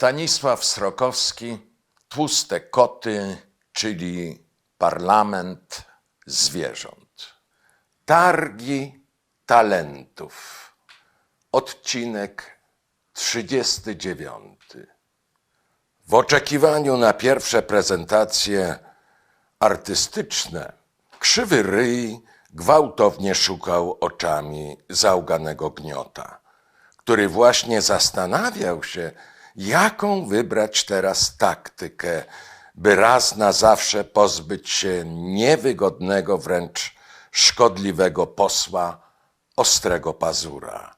Stanisław Srokowski, Tłuste koty, czyli parlament zwierząt. Targi talentów. Odcinek 39. W oczekiwaniu na pierwsze prezentacje artystyczne, krzywy ryj gwałtownie szukał oczami załganego gniota, który właśnie zastanawiał się, jaką wybrać teraz taktykę, by raz na zawsze pozbyć się niewygodnego, wręcz szkodliwego posła ostrego pazura,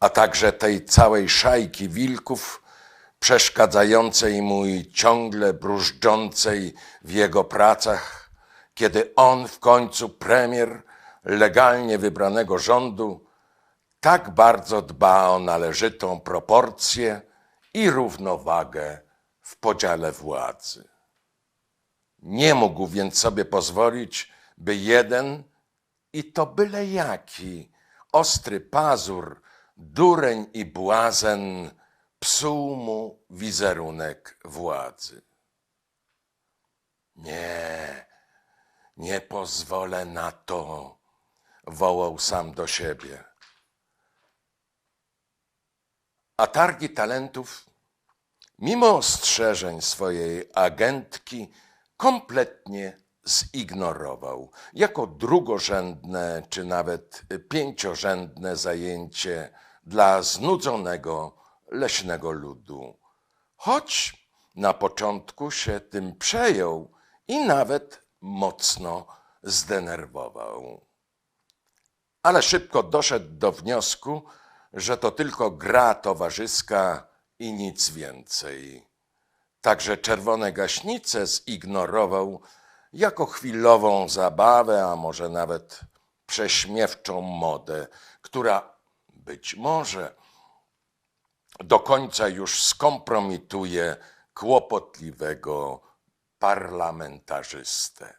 a także tej całej szajki wilków przeszkadzającej mu i ciągle brużdżącej w jego pracach, kiedy on w końcu premier legalnie wybranego rządu tak bardzo dba o należytą proporcję i równowagę w podziale władzy. Nie mógł więc sobie pozwolić, by jeden, i to byle jaki, ostry pazur, dureń i błazen psuł mu wizerunek władzy. Nie, nie pozwolę na to, wołał sam do siebie. A targi talentów, mimo ostrzeżeń swojej agentki, kompletnie zignorował jako drugorzędne czy nawet pięciorzędne zajęcie dla znudzonego leśnego ludu. Choć na początku się tym przejął i nawet mocno zdenerwował. Ale szybko doszedł do wniosku, że to tylko gra towarzyska i nic więcej. Także czerwone gaśnice zignorował jako chwilową zabawę, a może nawet prześmiewczą modę, która być może do końca już skompromituje kłopotliwego parlamentarzystę.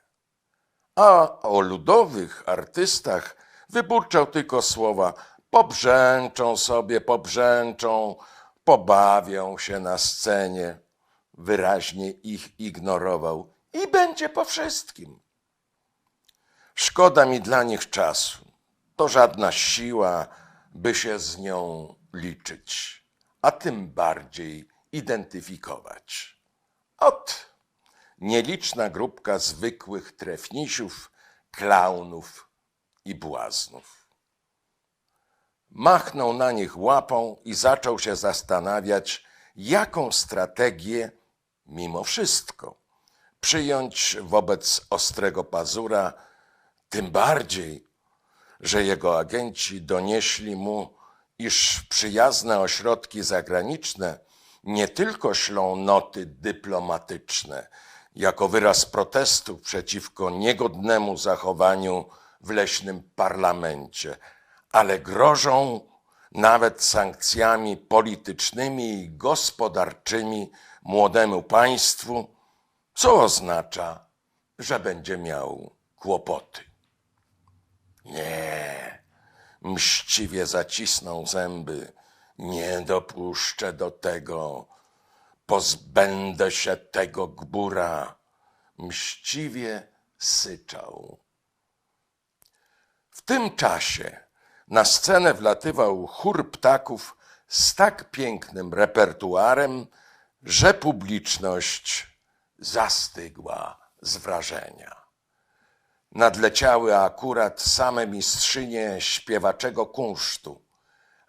A o ludowych artystach wyburczał tylko słowa pobrzęczą sobie, pobrzęczą, pobawią się na scenie. Wyraźnie ich ignorował i będzie po wszystkim. Szkoda mi dla nich czasu. To żadna siła, by się z nią liczyć, a tym bardziej identyfikować. Ot, nieliczna grupka zwykłych trefnisiów, klaunów i błaznów. Machnął na nich łapą i zaczął się zastanawiać, jaką strategię, mimo wszystko, przyjąć wobec ostrego pazura, tym bardziej, że jego agenci donieśli mu, iż przyjazne ośrodki zagraniczne nie tylko ślą noty dyplomatyczne jako wyraz protestu przeciwko niegodnemu zachowaniu w leśnym parlamencie, ale grożą nawet sankcjami politycznymi i gospodarczymi młodemu państwu, co oznacza, że będzie miał kłopoty. Nie, mściwie zacisnął zęby. Nie dopuszczę do tego. Pozbędę się tego gbura. Mściwie syczał. W tym czasie na scenę wlatywał chór ptaków z tak pięknym repertuarem, że publiczność zastygła z wrażenia. Nadleciały akurat same mistrzynie śpiewaczego kunsztu,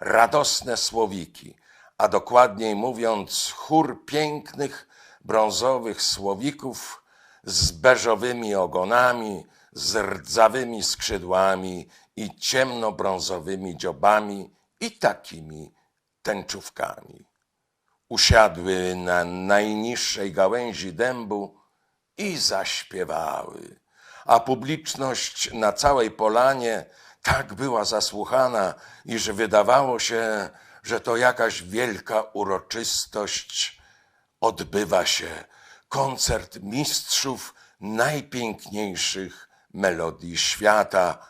radosne słowiki, a dokładniej mówiąc chór pięknych, brązowych słowików z beżowymi ogonami, z rdzawymi skrzydłami i ciemnobrązowymi dziobami i takimi tęczówkami. Usiadły na najniższej gałęzi dębu i zaśpiewały, a publiczność na całej polanie tak była zasłuchana, iż wydawało się, że to jakaś wielka uroczystość odbywa się, koncert mistrzów najpiękniejszych melodii świata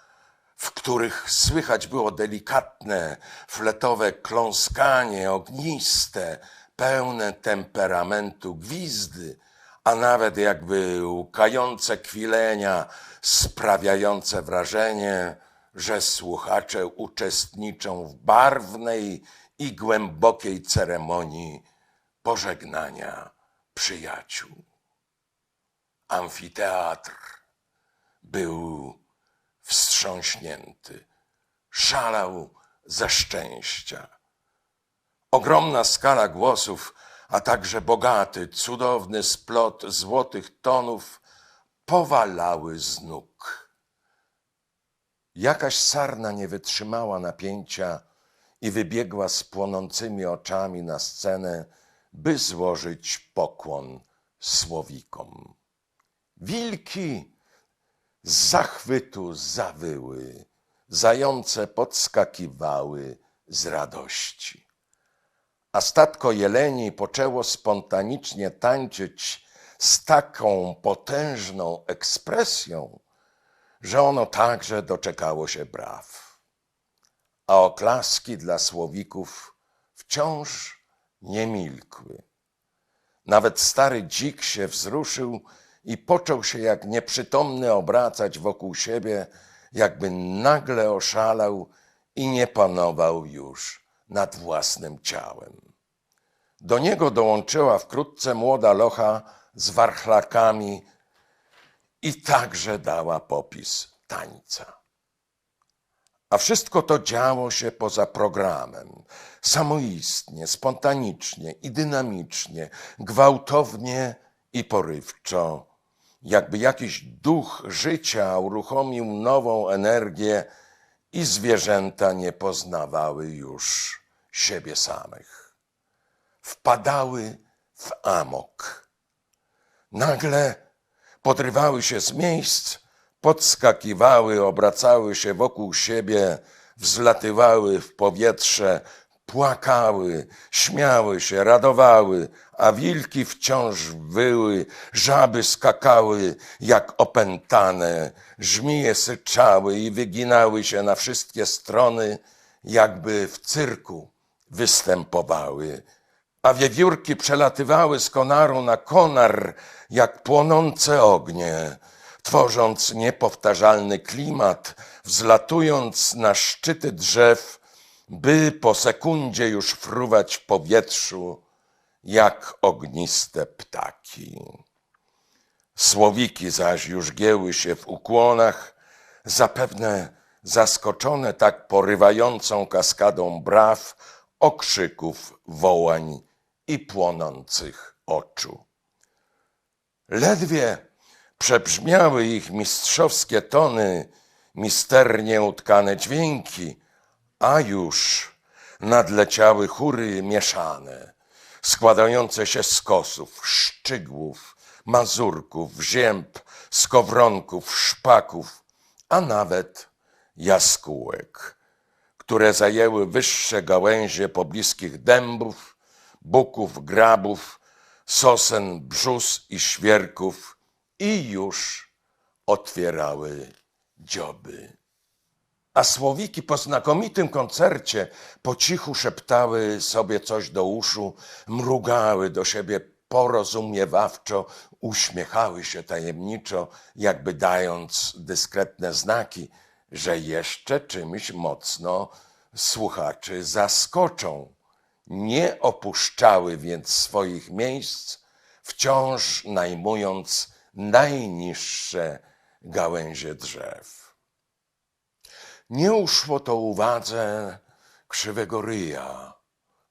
w których słychać było delikatne, fletowe kląskanie, ogniste, pełne temperamentu gwizdy, a nawet jakby łkające kwilenia, sprawiające wrażenie, że słuchacze uczestniczą w barwnej i głębokiej ceremonii pożegnania przyjaciół. Amfiteatr był wstrząśnięty, szalał ze szczęścia. Ogromna skala głosów, a także bogaty, cudowny splot złotych tonów powalały z nóg. Jakaś sarna nie wytrzymała napięcia i wybiegła z płonącymi oczami na scenę, by złożyć pokłon słowikom. Wilki z zachwytu zawyły, zające podskakiwały z radości. A statko jeleni poczęło spontanicznie tańczyć z taką potężną ekspresją, że ono także doczekało się braw. A oklaski dla słowików wciąż nie milkły. Nawet stary dzik się wzruszył i począł się jak nieprzytomny obracać wokół siebie, jakby nagle oszalał i nie panował już nad własnym ciałem. Do niego dołączyła wkrótce młoda locha z warchlakami i także dała popis tańca. A wszystko to działo się poza programem, samoistnie, spontanicznie i dynamicznie, gwałtownie i porywczo, jakby jakiś duch życia uruchomił nową energię i zwierzęta nie poznawały już siebie samych. Wpadały w amok. Nagle podrywały się z miejsc, podskakiwały, obracały się wokół siebie, wzlatywały w powietrze, płakały, śmiały się, radowały, a wilki wciąż wyły, żaby skakały jak opętane, żmije syczały i wyginały się na wszystkie strony, jakby w cyrku występowały. A wiewiórki przelatywały z konaru na konar jak płonące ognie, tworząc niepowtarzalny klimat, wzlatując na szczyty drzew, by po sekundzie już fruwać w powietrzu jak ogniste ptaki. Słowiki zaś już gieły się w ukłonach, zapewne zaskoczone tak porywającą kaskadą braw, okrzyków, wołań i płonących oczu. Ledwie przebrzmiały ich mistrzowskie tony, misternie utkane dźwięki, a już nadleciały chóry mieszane, składające się z kosów, szczygłów, mazurków, zięb, skowronków, szpaków, a nawet jaskółek, które zajęły wyższe gałęzie pobliskich dębów, buków, grabów, sosen, brzus i świerków i już otwierały dzioby. A słowiki po znakomitym koncercie po cichu szeptały sobie coś do uszu, mrugały do siebie porozumiewawczo, uśmiechały się tajemniczo, jakby dając dyskretne znaki, że jeszcze czymś mocno słuchaczy zaskoczą. Nie opuszczały więc swoich miejsc, wciąż najmując najniższe gałęzie drzew. Nie uszło to uwadze krzywego ryja,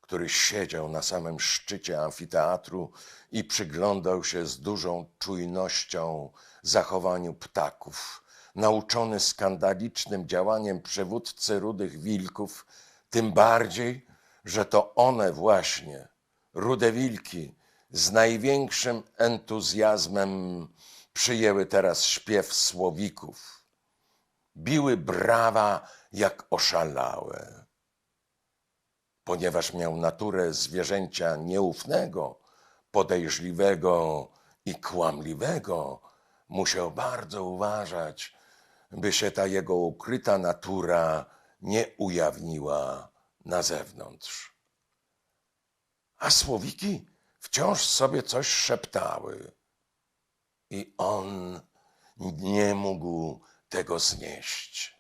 który siedział na samym szczycie amfiteatru i przyglądał się z dużą czujnością zachowaniu ptaków, nauczony skandalicznym działaniem przywódcy rudych wilków, tym bardziej, że to one właśnie, rude wilki, z największym entuzjazmem przyjęły teraz śpiew słowików. Biły brawa jak oszalałe. Ponieważ miał naturę zwierzęcia nieufnego, podejrzliwego i kłamliwego, musiał bardzo uważać, by się ta jego ukryta natura nie ujawniła na zewnątrz. A słowiki wciąż sobie coś szeptały i on nie mógł tego znieść.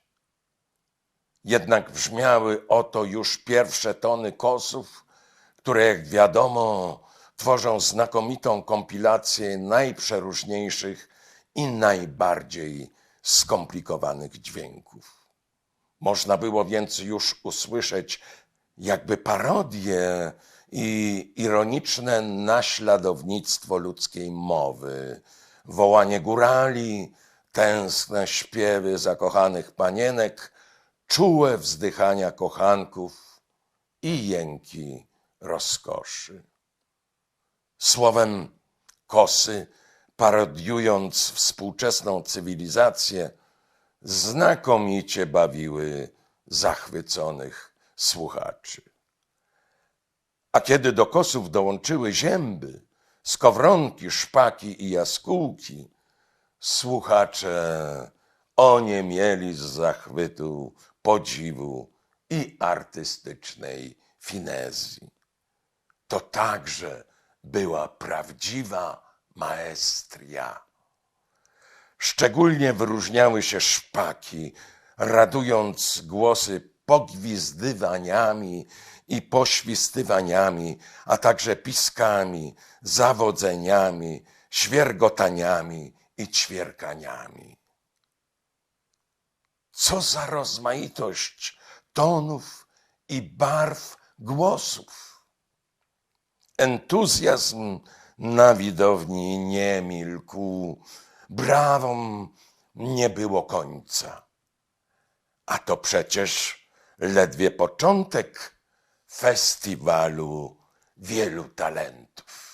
Jednak brzmiały oto już pierwsze tony kosów, które, jak wiadomo, tworzą znakomitą kompilację najprzeróżniejszych i najbardziej skomplikowanych dźwięków. Można było więc już usłyszeć jakby parodię i ironiczne naśladownictwo ludzkiej mowy, wołanie górali, tęskne śpiewy zakochanych panienek, czułe wzdychania kochanków i jęki rozkoszy. Słowem, kosy, parodiując współczesną cywilizację, znakomicie bawiły zachwyconych słuchaczy. A kiedy do kosów dołączyły zięby, skowronki, szpaki i jaskółki, słuchacze oniemieli z zachwytu, podziwu i artystycznej finezji. To także była prawdziwa maestria. Szczególnie wyróżniały się szpaki, radując głosy pogwizdywaniami i poświstywaniami, a także piskami, zawodzeniami, świergotaniami i ćwierkaniami. Co za rozmaitość tonów i barw głosów. Entuzjazm na widowni nie milkł, brawom nie było końca. A to przecież ledwie początek festiwalu wielu talentów.